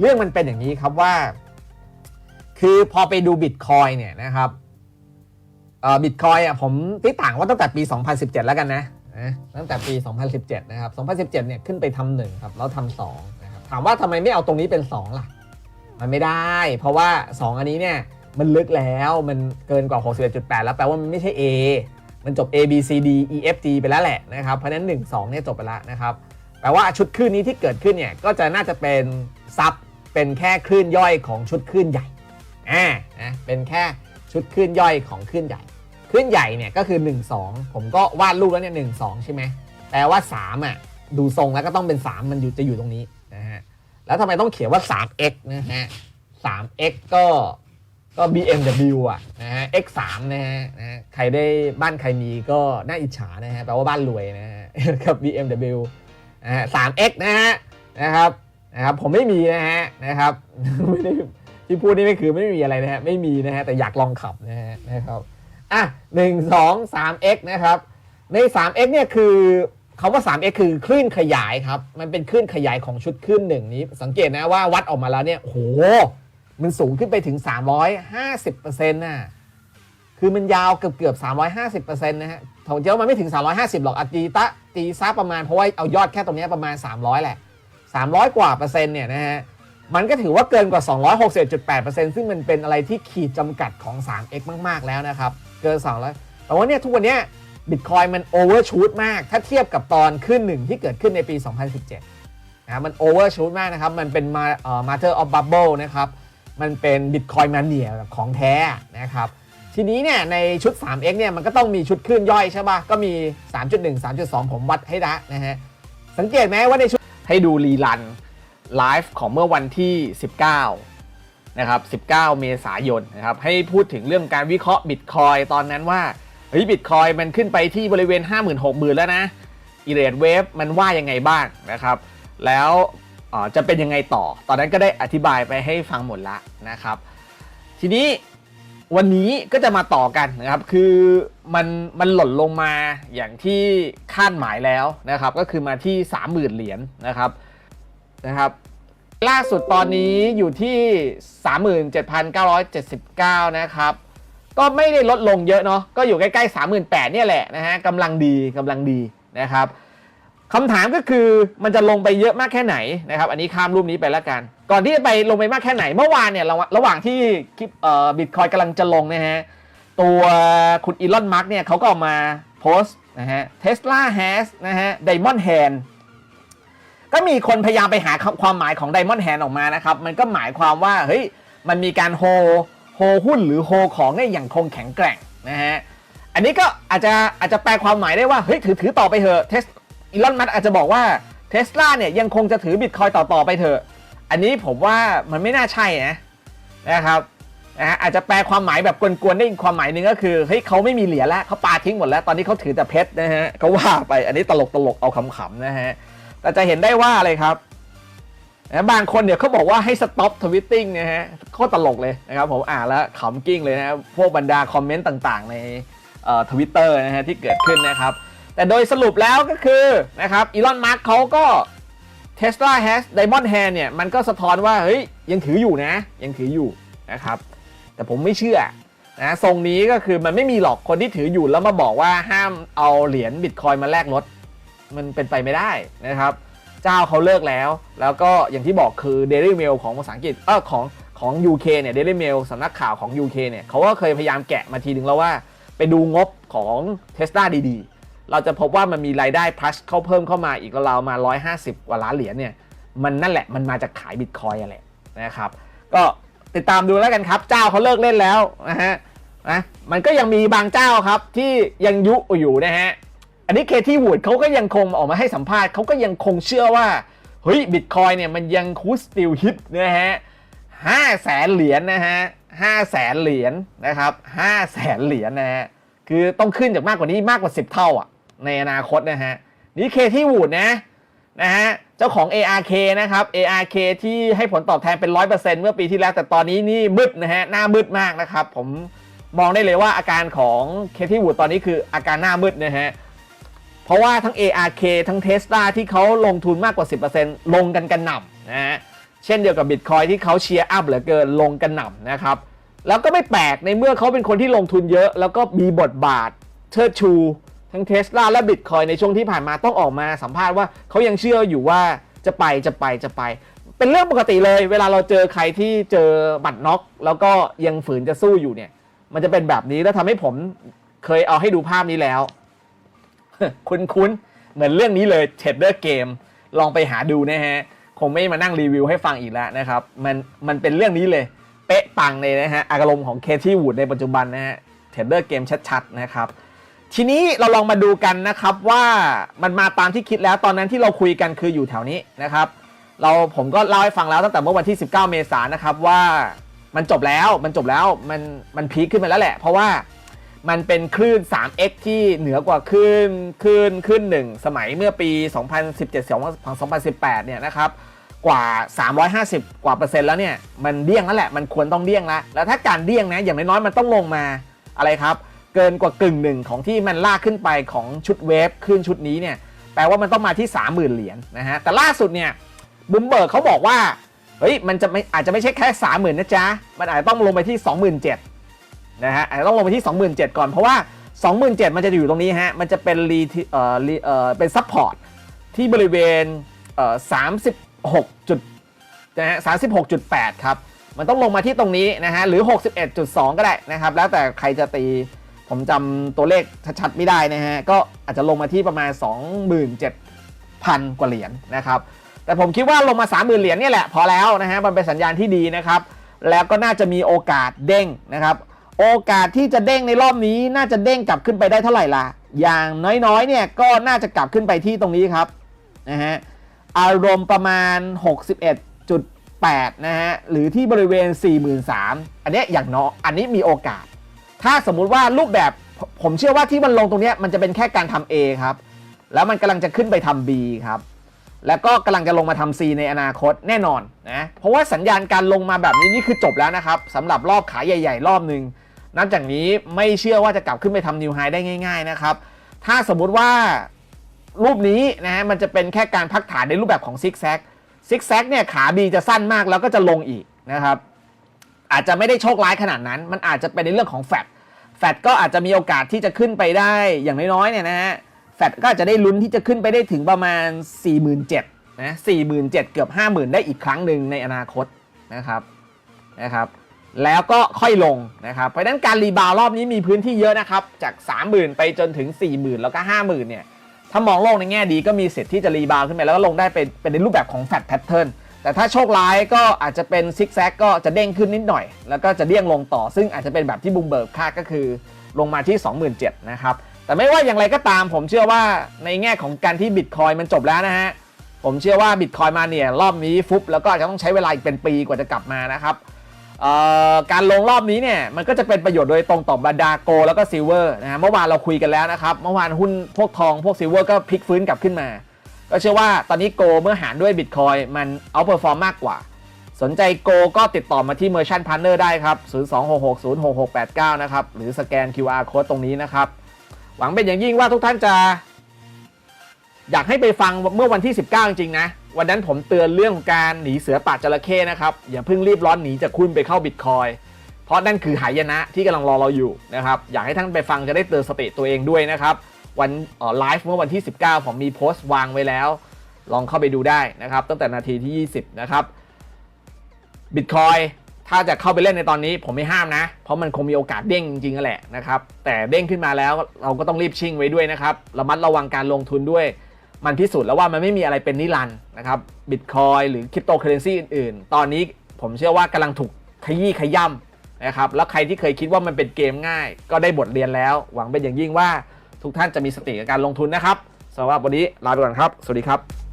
เรื่องมันเป็นอย่างนี้ครับว่า คือพอไปดูบิตคอยเนี่ยนะครับเอ่อบิตคอยอะผมติต่างว่าตั้งแต่ปี 2017 แล้วกันนะนะตั้งแต่ปี 2017 นะครับ 2017 เนี่ยขึ้นไปทำหนึ่งครับ แล้วทำสองนะครับถามว่าทำไมไม่เอาตรงนี้เป็น 2 ล่ะ มันไม่ได้ เพราะว่า 2 อันนี้เนี่ยมันลึกแล้วมันเกินกว่า 61.8 แล้วแปลว่ามันไม่ใช่ A มันจบ A B C D E F G ไปแล้วแหละนะครับ เพราะนั้น 1 2 เนี่ยจบไปแล้วนะครับ แปลว่าชุดคลื่นนี้ที่เกิดขึ้นเนี่ยก็จะน่าจะเป็นซับ เป็นแค่คลื่นย่อยของชุดคลื่นใหญ่อ่านะเป็นแค่ชุดคลื่นย่อยของคลื่นใหญ่คลื่นใหญ่เนี่ยก็คือ 1 2 ผมก็วาดรูปแล้วเนี่ยหนึ่งสองใช่ไหมแปลว่า3อะดูทรงแล้วก็ต้องเป็น 3 มันอยู่จะอยู่ตรงนี้นะฮะแล้วทำไมต้องเขียนว่า 3x นะฮะ 3x ก็ก็ BMW อะนะฮะ x3 นะฮะนะฮะใครได้บ้านใครมีก็น่าอิจฉานะฮะแปลว่าบ้านรวยนะฮะกับ BMW นะฮะ 3x นะฮะนะครับ นะครับผมไม่มีนะฮะนะครับไม่ได้ที่พูดนี่ไม่คือไม่มีอะไรนะฮะไม่มีนะฮะแต่อยากลองขับนะฮะนะครับอะหนึ่งสองสาม x นะครับใน 3x เนี่ยคือคำว่า 3x คือคลื่นขยายครับ มันเป็นคลื่นขยายของชุดคลื่นหนึ่งนี้ สังเกตนะว่าวัดออกมาแล้วเนี่ยโอ้โหมันสูงขึ้นไปถึง 350%น่ะ คือมันยาวเกือบเกือบ 350%นะฮะผมเชื่อว่ามันไม่ถึง 350 หรอกอตีตะตีซะประมาณ เพราะว่าเอายอดแค่ตรงนี้ประมาณ 300 แหละ 300 กว่าเปอร์เซ็นต์เนี่ยนะฮะมันก็ถือว่าเกินกว่า 261.8%ซึ่งมันเป็นอะไรที่ขีดจำกัดของ 3x มาก ๆ แล้วนะครับ เกิน 200 แต่ว่าเนี่ยทุกวันเนี้ยบิตคอยมันโอเวอร์ชูตมาก ถ้าเทียบกับตอนขึ้นหนึ่งที่เกิดขึ้นในปี 2017นะมันโอเวอร์ชูตมากนะครับ มันเป็นมาเอ่อ matter of bubble นะครับ มันเป็นบิตคอยมาเนียของแท้นะครับ ทีนี้เนี่ยในชุด 3x เนี่ยมันก็ต้องมีชุดคลื่นย่อยใช่ป่ะก็มี 3.1 3.2 ผมวัดให้ละนะฮะ สังเกตไหมว่าในชุด ให้ดูรีลันไลฟ์ของเมื่อวันที่ 19 นะครับ 19 เมษายนนะครับ ให้พูดถึงเรื่องการวิเคราะห์บิตคอยตอนนั้นว่า เฮ้ยบิตคอยมันขึ้นไปที่บริเวณ50,000 60,000 แล้วนะอีเรดเวฟมันว่ายังไงบ้างนะครับ แล้วจะเป็นยังไงต่อ ตอนนั้นก็ได้อธิบายไปให้ฟังหมดละนะครับ ทีนี้ วันนี้ก็จะมาต่อกันนะครับ คือมันมันหล่นลงมาอย่างที่คาดหมายแล้วนะครับ ก็คือมาที่ 30,000 เหรียญนะครับนะครับ ล่าสุดตอนนี้อยู่ที่ 37,979 นะครับ ก็ไม่ได้ลดลงเยอะเนาะก็อยู่ใกล้ๆ 38,000เนี่ยแหละนะฮะกำลังดีกำลังดีนะครับคำถามก็คือมันจะลงไปเยอะมากแค่ไหนนะครับ อันนี้ข้ามรูปนี้ไปแล้วกัน ก่อนที่จะไปลงไปมากแค่ไหนเมื่อวานเนี่ยระหว่างระหว่างที่คลิปเอ่อบิตคอยกำลังจะลงนะฮะ ตัวคุณอีลอนมาร์กเนี่ยเขาก็ออกมาโพสต์นะฮะ Tesla has นะฮะ Diamond Hand ก็มีคนพยายามไปหาความหมายของ Diamond Hand ออกมานะครับ มันก็หมายความว่าเฮ้ยมันมีการโฮโฮหุ้นหรือโฮของเนี่ยอย่างคงแข็งแกร่งนะฮะอันนี้ก็อาจจะอาจจะแปลความหมายได้ว่าเฮ้ยถือถือต่อไปเถอะเทสอีลอนมัสอาจจะบอกว่าเทสลาเนี่ยยังคงจะถือบิตคอยต่อต่อไปเถอะ อันนี้ผมว่ามันไม่น่าใช่นะนะครับนะฮะอาจจะแปลความหมายแบบกวนๆได้อีกความหมายหนึ่งก็คือเฮ้ยเขาไม่มีเหรียญแล้วเขาปาทิ้งหมดแล้วตอนนี้เขาถือแต่เพชรนะฮะเขาว่าไปอันนี้ตลกตลกๆเอาขำๆนะฮะแต่จะเห็นได้ว่าอะไรครับนะบางคนเนี่ยเขาบอกว่าให้สต็อปทวิตติ้งนะฮะโคตรตลกเลยนะครับผมอ่านแล้วขำกิ้งเลยนะพวกบรรดาคอมเมนต์ต่างๆ ในทวิตเตอร์นะฮะที่เกิดขึ้นนะครับ แต่โดยสรุปแล้วก็คือนะครับอีลอนมาร์กเขาก็ Tesla has Diamond Hand เนี่ยมันก็สะท้อนว่า เฮ้ย ยังถืออยู่นะ ยังถืออยู่นะครับ แต่ผมไม่เชื่อนะทรงนี้ก็คือมันไม่มีหรอกคนที่ถืออยู่แล้วมาบอกว่าห้ามเอาเหรียญบิตคอยมาแลกรถ มันเป็นไปไม่ได้นะครับ เจ้าเขาเลิกแล้ว แล้วก็อย่างที่บอกคือ Daily Mail ของภาษาอังกฤษเออของของ UK เนี่ย Daily Mail สำนักข่าวของ UK เนี่ยเขาก็เคยพยายามแกะมาทีนึงแล้วว่า ไปดูงบของ Tesla ดีๆ เราจะพบว่ามันมีรายได้ plus เข้าเพิ่มเข้ามาอีกราวมา 150 กว่าล้านเหรียญเนี่ยมันนั่นแหละมันมาจากขายบิตคอยน์อะแหละนะครับก็ติดตามดูแล้วกันครับ เจ้าเขาเลิกเล่นแล้วนะฮะนะมันก็ยังมีบางเจ้าครับที่ยังยุอยู่นะฮะอันนี้เคที่วูดเขาก็ยังคงออกมาให้สัมภาษณ์เขาก็ยังคงเชื่อว่าเฮ้ยบิตคอยเนี่ยมันยังคูสติลฮิตนะฮะห้าแสนเหรียญนะฮะห้าแสนเหรียญนะครับห้าแสนเหรียญนะฮะคือต้องขึ้นจากมากกว่านี้มากกว่า 10 เท่าอะ ในอนาคตนะฮะนี่เคที่วูดนะนะฮะเจ้าของ ARK นะครับ ARK ที่ให้ผลตอบแทนเป็น 100%เมื่อปีที่แล้ว แต่ตอนนี้นี่มืดนะฮะหน้ามืดมากนะครับ ผมมองได้เลยว่าอาการของเคที่วูดตอนนี้คืออาการหน้ามืดนะฮะเพราะว่าทั้ง ARK ทั้ง Tesla ที่เขาลงทุนมากกว่า 10%ลงกันกันหน่ำนะฮะเเช่นเดียวกับบิตคอยที่เขาเชียร์อัพเหลือเกินลงกันหน่ำนะครับแล้วก็ไม่แปลกในเมื่อเขาเป็นคนที่ลงทุนเยอะ แล้วก็มีบทบาทเชิดชู ทั้งเทสลาและบิตคอยในช่วงที่ผ่านมาต้องออกมาสัมภาษณ์ว่าเขายังเชื่ออยู่ว่าจะไปจะไปจะไป เป็นเรื่องปกติเลย เวลาเราเจอใครที่เจอบัตรน็อก แล้วก็ยังฝืนจะสู้อยู่เนี่ย มันจะเป็นแบบนี้แล้วทำให้ผมเคยเอาให้ดูภาพนี้แล้ว คุ้นๆ เหมือนเรื่องนี้เลยเท d เดอร์เกมลองไปหาดูนะฮะ คงไม่มานั่งรีวิวให้ฟังอีกแล้วนะครับ มันมันเป็นเรื่องนี้เลยเป๊ะปังเลยนะฮะอารมณ์ของเคที่วูดในปัจจุบันนะฮะเท d เดอร์เกมชัดๆนะครับ ทีนี้เราลองมาดูกันนะครับว่ามันมาตามที่คิดแล้วตอนนั้นที่เราคุยกันคืออยู่แถวนี้นะครับ เราผมก็เล่าให้ฟังแล้วตั้งแต่เมื่อวันที่ 19 เมษายนนะครับว่ามันจบแล้วมันจบแล้วมันมันพีคขึ้นมาแล้วแหละ เพราะว่ามันเป็นคลื่น 3x ที่เหนือกว่าคลื่นคลื่นคลื่นหนึ่งสมัยเมื่อปี 2017 2018 เนี่ยนะครับกว่า 350 กว่าเปอร์เซ็นต์แล้วเนี่ยมันเดี้ยงแล้วแหละมันควรต้องเดี้ยงแล้วแล้วถ้าการเดี้ยงนะอย่างน้อยๆมันต้องลงมาอะไรครับ เกินกว่ากึ่งหนึ่งของที่มันลากขึ้นไปของชุดเวฟขึ้นชุดนี้เนี่ยแปลว่ามันต้องมาที่ 30,000 เหรียญนะฮะแต่ล่าสุดเนี่ยบุมเบิร์กเขาบอกว่าเฮ้ยมันจะไม่อาจจะไม่ใช่แค่ 30,000 นะจ๊ะ มันอาจจะต้องลงไปที่ 27,000นะฮะอาจจะต้องลงไปที่ 27,000 ก่อนเพราะว่า 27,000 มันจะอยู่ตรงนี้ฮะมันจะเป็นรีเอ่อรีเอ่อเป็นซัพพอร์ตที่บริเวณเอ่อ36จุดนะฮะ36.8 ครับ มันต้องลงมาที่ตรงนี้นะฮะหรือ 61.2 ก็ได้นะครับ แล้วแต่ใครจะตี ผมจำตัวเลขชัดๆไม่ได้นะฮะ ก็อาจจะลงมาที่ประมาณ 27,000 กว่าเหรียญนะครับ แต่ผมคิดว่าลงมา 30,000 เหรียญเนี่ยแหละพอแล้วนะฮะ มันเป็นสัญญาณที่ดีนะครับ แล้วก็น่าจะมีโอกาสเด้งนะครับ โอกาสที่จะเด้งในรอบนี้น่าจะเด้งกลับขึ้นไปได้เท่าไหร่ล่ะ อย่างน้อยๆ เนี่ยก็น่าจะกลับขึ้นไปที่ตรงนี้ครับนะฮะ อารมณ์ประมาณ 61.8 นะฮะ หรือที่บริเวณ 43,000 อันเนี้ยอย่างน้อย อันนี้มีโอกาส ถ้าสมมุติว่ารูปแบบผมเชื่อว่าที่มันลงตรงนี้มันจะเป็นแค่การทำ A ครับ แล้วมันกำลังจะขึ้นไปทำ B ครับ แล้วก็กำลังจะลงมาทำ C ในอนาคตแน่นอนนะ เพราะว่าสัญญาณการลงมาแบบนี้นี่คือจบแล้วนะครับสำหรับรอบขายใหญ่ ๆ รอบหนึ่งนับจากนี้ไม่เชื่อว่าจะกลับขึ้นไปทำนิวไฮได้ง่าย ๆนะครับ ถ้าสมมุติว่ารูปนี้นะฮะมันจะเป็นแค่การพักฐานในรูปแบบของซิกแซกซิกแซกเนี่ยขา B จะสั้นมากแล้วก็จะลงอีกนะครับ อาจจะไม่ได้โชคร้ายขนาดนั้น มันอาจจะเป็นในเรื่องของแฟดแฟดก็อาจจะมีโอกาสที่จะขึ้นไปได้อย่างน้อยๆเนี่ยนะฮะแฟดก็อาจจะได้ลุ้นที่จะขึ้นไปได้ถึงประมาณ 47,000นะ47,000 เกือบ 50,000 ได้อีกครั้งหนึ่งในอนาคตนะครับนะครับ แล้วก็ค่อยลงนะครับ เพราะฉะนั้นการรีบาวรอบนี้มีพื้นที่เยอะนะครับ จาก 30,000 ไปจนถึง 40,000 แล้วก็ 50,000 เนี่ย ถ้ามองโลกในแง่ดีก็มีสิทธิ์ที่จะรีบาวขึ้นไปแล้วก็ลงได้เป็นเป็นในรูปแบบของแฟดแพทเทิร์น แต่ถ้าโชคร้ายก็อาจจะเป็นซิกแซกก็จะเด้งขึ้นนิดหน่อย แล้วก็จะเดี่ยงลงต่อ ซึ่งอาจจะเป็นแบบที่บุมเบิร์กคาดก็คือลงมาที่ 27,000นะครับ แต่ไม่ว่าอย่างไรก็ตาม ผมเชื่อว่าในแง่ของการที่บิตคอยมันจบแล้วนะฮะ ผมเชื่อว่าบิตคอยมาเนี่ยรอบนี้ฟุบแล้วก็จะต้องใช้เวลาอีกเป็นปีกว่าจะกลับมานะครับการลงรอบนี้เนี่ยมันก็จะเป็นประโยชน์โดยตรงต่อบรรดาโก แล้วก็ซิลเวอร์นะฮะเมื่อวานเราคุยกันแล้วนะครับ เมื่อวานหุ้นพวกทองพวกซิลเวอร์ก็พลิกฟื้นกลับขึ้นมา ก็เชื่อว่าตอนนี้โกเมื่อหารด้วยบิตคอยมันเอาเปอร์ฟอร์มมากกว่า สนใจโกก็ติดต่อมาที่ Merchant Partner ได้ครับ 026606689 นะครับ หรือสแกน QR Code ตรงนี้นะครับ หวังเป็นอย่างยิ่งว่าทุกท่านจะอยากให้ไปฟังเมื่อวันที่ 19 จริงๆนะ วันนั้นผมเตือนเรื่องการหนีเสือป่าจระเข้นะครับ อย่าเพิ่งรีบร้อนหนีจากคุณไปเข้าบิตคอยเพราะนั่นคือหายนะที่กำลังรอเราอยู่นะครับ อยากให้ท่านไปฟังจะได้เตือนสติตัวเองด้วยนะครับ วันไลฟ์เมื่อวันที่ 19 ผมมีโพสต์วางไว้แล้ว ลองเข้าไปดูได้นะครับ ตั้งแต่นาทีที่ 20 นะครับบิตคอยถ้าจะเข้าไปเล่นในตอนนี้ผมไม่ห้ามนะ เพราะมันคงมีโอกาสเด้งจริงๆนั่นแหละนะครับ แต่เด้งขึ้นมาแล้วเราก็ต้องรีบชิ่งไว้ด้วยนะครับ ระมัดระวังการลงทุนด้วย มันพิสูจน์แล้วว่ามันไม่มีอะไรเป็นนิรันดร์นะครับบิตคอยหรือคริปโตเคอเรนซีอื่นๆ ตอนนี้ผมเชื่อว่ากำลังถูกขยี้ขย่ำนะครับ แล้วใครที่เคยคิดว่ามันเป็นเกมง่าย ก็ได้บทเรียนแล้ว หวังเป็นอย่างยิ่งว่า ทุกท่านจะมีสติกับการลงทุนนะครับสำหรับวันนี้ลาไปก่อนครับ สวัสดีครับ